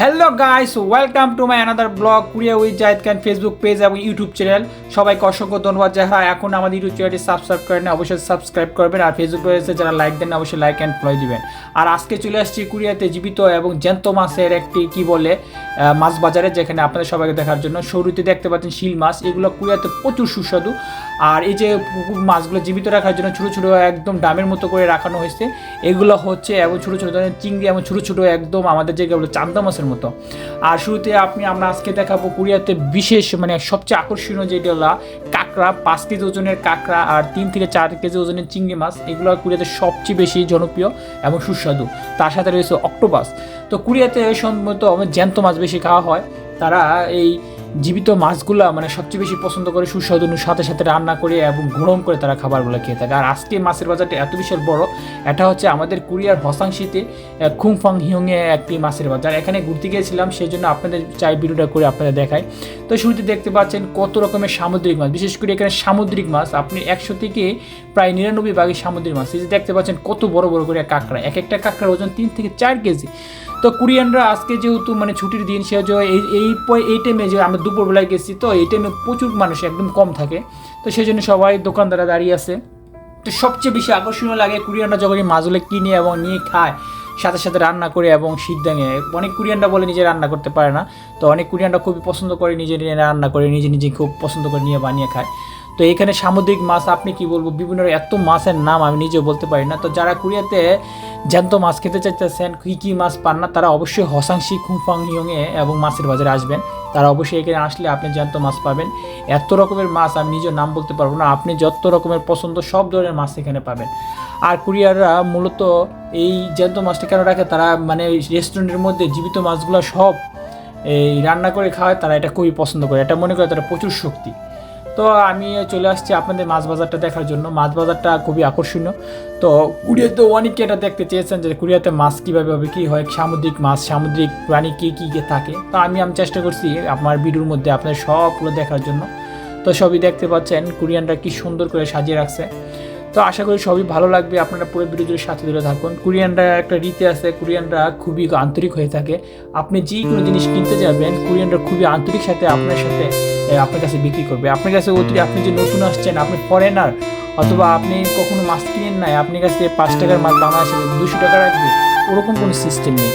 Hello guys welcome to my another blog Korea with Zahid Khan Facebook page এবং YouTube channel সবাইকে অসংখ্য ধন্যবাদ যারা এখন আমাদের ইউটিউব চ্যানেলটি সাবস্ক্রাইব করেন অবশ্যই সাবস্ক্রাইব করবেন আর ফেসবুক পেজে যারা লাইক দেন অবশ্যই লাইক অ্যান্ড ফলো দিবেন। আর আজকে চলে আসছি কুরিয়াতে জীবিত এবং জ্যান্ত মাছের একটি কি বলে মাছ বাজারে, যেখানে আপনাদের সবাইকে দেখার জন্য। শুরুতে দেখতে পাচ্ছেন শিল মাছ, এগুলো কুরিয়াতে প্রচুর সুস্বাদু। আর এই যে মাছগুলো জীবিত রাখার জন্য ছোটো ছোটো একদম ডামের মতো করে রাখানো হয়েছে। এগুলো হচ্ছে এবং ছোটো ছোটো ধরনের চিংড়ি এবং ছোটো ছোটো একদম আমাদের যেগুলো চান্দা মাছের মতো। আর শুরুতে আপনি, আমরা আজকে দেখাবো কুরিয়াতে বিশেষ মানে সবচেয়ে আকর্ষণীয় যেটা হলো কাঁকড়া, পাঁচ কেজি ওজনের কাঁকড়া আর তিন থেকে চার কেজি ওজনের চিংড়ি মাছ। এগুলো কুরিয়াতে সবচেয়ে বেশি জনপ্রিয় এবং সুস্বাদু। তার সাথে রয়েছে অক্টোপাস। তো কুরিয়াতে সম্ভবত জ্যান্ত মাছ বেশি খাওয়া হয়। তারা এই জীবিত মাছগুলা মানে সবচেয়ে বেশি পছন্দ করে সুস্বাদুর সাথে সাথে রান্না করে এবং গরম করে তারা খাবারগুলো খেয়ে থাকে। আর আজকে মাছের বাজারটা এত বিশাল বড়, এটা হচ্ছে আমাদের কুরিয়ার হসাংশিতে খুংফাং হিয়ংয়ে একটি মাছের বাজার। এখানে ঘুরতে গিয়েছিলাম সেই জন্য আপনাদের চাই ভিডিওটা করে আপনাদের দেখায় তো শুরুতে দেখতে পাচ্ছেন কত রকমের সামুদ্রিক মাছ। বিশেষ করে এখানে সামুদ্রিক মাছ, আপনি একশো থেকে প্রায় নিরানব্বই ভাগই সামুদ্রিক মাছ। এই যে দেখতে পাচ্ছেন কত বড় বড় করে কাঁকড়া। এক একটা কাঁকড়ার ওজন তিন থেকে চার কেজি। তো কোরিয়ানরা আজকে যেহেতু মানে ছুটির দিন সে এই এই এই টাইমে যে আমরা দুপুরবেলায় গেছি, তো এই টাইমে প্রচুর মানুষ একদম কম থাকে। তো সেই জন্য সবাই দোকানদাররা দাঁড়িয়ে আছে। তো সবচেয়ে বেশি আকর্ষণীয় লাগে কোরিয়ানরা যখন এই মাছগুলো কিনে এবং নিয়ে খায়, সাথে সাথে রান্না করে এবং সিদ্ধাঙে অনেক কোরিয়ানরা বলে নিজে রান্না করতে পারে না। তো অনেক কোরিয়ানরা খুবই পছন্দ করে নিজে রান্না করে, নিজে নিজে খুব পছন্দ করে নিয়ে বানিয়ে খায়। তো এখানে সামুদ্রিক মাছ, আপনি কি বলব, বিভিন্ন এত মাছের নাম আমি নিজেও বলতে পারি না। তো যারা কোরিয়াতে জ্যান্ত মাছ খেতে চাইতেছেন, কী কী মাছ পান না, তারা অবশ্যই হসাংশি খুংফাং হিয়ংয়ে এবং মাছের বাজারে আসবেন। তারা অবশ্যই এখানে আসলে আপনি জ্যান্ত মাছ পাবেন। এত রকমের মাছ আমি নিজের নাম বলতে পারব না, আপনি যত রকমের পছন্দ সব ধরনের মাছ এখানে পাবেন। আর কুরিয়াররা মূলত এই জ্যান্ত মাছটা কেন রাখে, তারা মানে রেস্টুরেন্টের মধ্যে জীবিত মাছগুলো সব এই রান্না করে খাওয়ায়, তারা এটা খুবই পছন্দ করে। এটা মনে করে তারা প্রচুর শক্তি। তো আমি চলে আসছি আপনাদের মাছ বাজারটা দেখার জন্য। মাছ বাজারটা খুবই আকর্ষণীয়। তো কুড়িয়াতে অনেকে এটা দেখতে চেয়েছেন যে কুড়িয়াতে মাছ কীভাবে হবে, কী হয়, সামুদ্রিক মাছ, সামুদ্রিক প্রাণী কী কী থাকে। তো আমি আমি চেষ্টা করছি আমার ভিডিওর মধ্যে আপনার সবগুলো দেখার জন্য। তো সবই দেখতে পাচ্ছেন, কোরিয়ানরা কি সুন্দর করে সাজিয়ে রাখছে। তো আশা করি সবই ভালো লাগবে, আপনারা পুরো ভিডিওর সাথে ধরে থাকুন। কোরিয়ানরা একটা রীতি আছে, কোরিয়ানরা খুবই আন্তরিক হয়ে থাকে। আপনি যে কোনো জিনিস কিনতে যাবেন, কোরিয়ানরা খুবই আন্তরিক সাথে আপনার সাথে আপনার কাছে বিক্রি করবে। আপনার কাছে অতি আপনি যে নতুন আসছেন, আপনি ফরেনার অথবা আপনি কখনো মাছ কিনেন নাই, আপনার কাছে পাঁচ টাকার মাছ আসে দুশো টাকা রাখবে, ওরকম কোনো সিস্টেম নেই।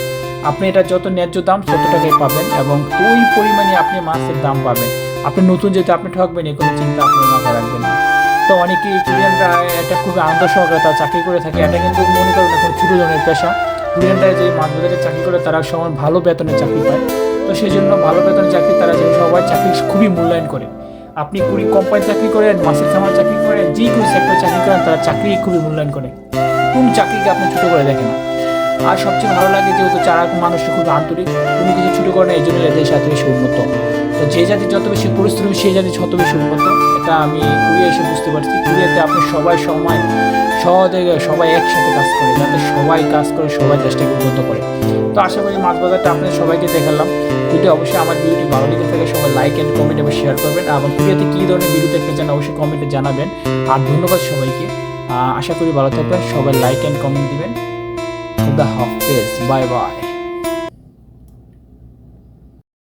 আপনি এটা যত ন্যায্য দাম, তত টাকায় পাবেন এবং ওই পরিমাণে আপনি মাছের দাম পাবেন। আপনি নতুন যেহেতু আপনি ঠকবেন এই কোনো চিন্তা আপনি মাথায় রাখবেন না। তো অনেকেই কোরিয়ানরা এটা খুব আনন্দ সহকারে তারা চাকরি করে থাকে, এটা কিন্তু মনে করেন এখন ছোটো ধরনের পেশা। কোরিয়ানরা যে মাছ বাজারে চাকরি করে, তারা সময় ভালো বেতনে চাকরি পায়। তো সেই জন্য ভালো বেতন চাকরি তারা যেন সবাই চাকরি খুবই মূল্যায়ন করে। আপনি কুড়ি কোম্পানি চাকরি করেন মাসের খামার চাকরি করেন যে কোনো সেক্টর চাকরি করেন, তারা চাকরি খুবই মূল্যায়ন করে। কোন চাকরিকে আপনি ছোটো করে দেখেন না। আর সবচেয়ে ভালো লাগে যেহেতু চারা মানুষ খুব আন্তরিক। কোনো কিছু ছোটো করে না, এই জন্য এদের সাথে বেশি উন্নত তো যে জাতি যত বেশি পরিশ্রমী সেই জাতি তত বেশি উন্নত এটা আমি কুড়িয়ে এসে বুঝতে পারছি। কুড়িয়াতে আপনি সবাই সময় সহযোগে সবাই একসাথে কাজ করে, যাতে সবাই কাজ করে, সবাই চেষ্টাকে উন্নত করে। তো আশা করি মাছ বাজারটা আপনাদের সবাইকে দেখালাম। যদি অবশ্যই আমার ভিডিওটি ভালো লেগে থাকে, সবাই লাইক অ্যান্ড কমেন্ট এবং শেয়ার করবেন। এবং কুড়িয়াতে কী ধরনের ভিডিও দেখতে চান, অবশ্যই কমেন্টে জানাবেন। আর ধন্যবাদ সবাইকে। আশা করি ভালো থাকবেন। সবাই লাইক অ্যান্ড কমেন্ট দিবেন। from the is Bye bye.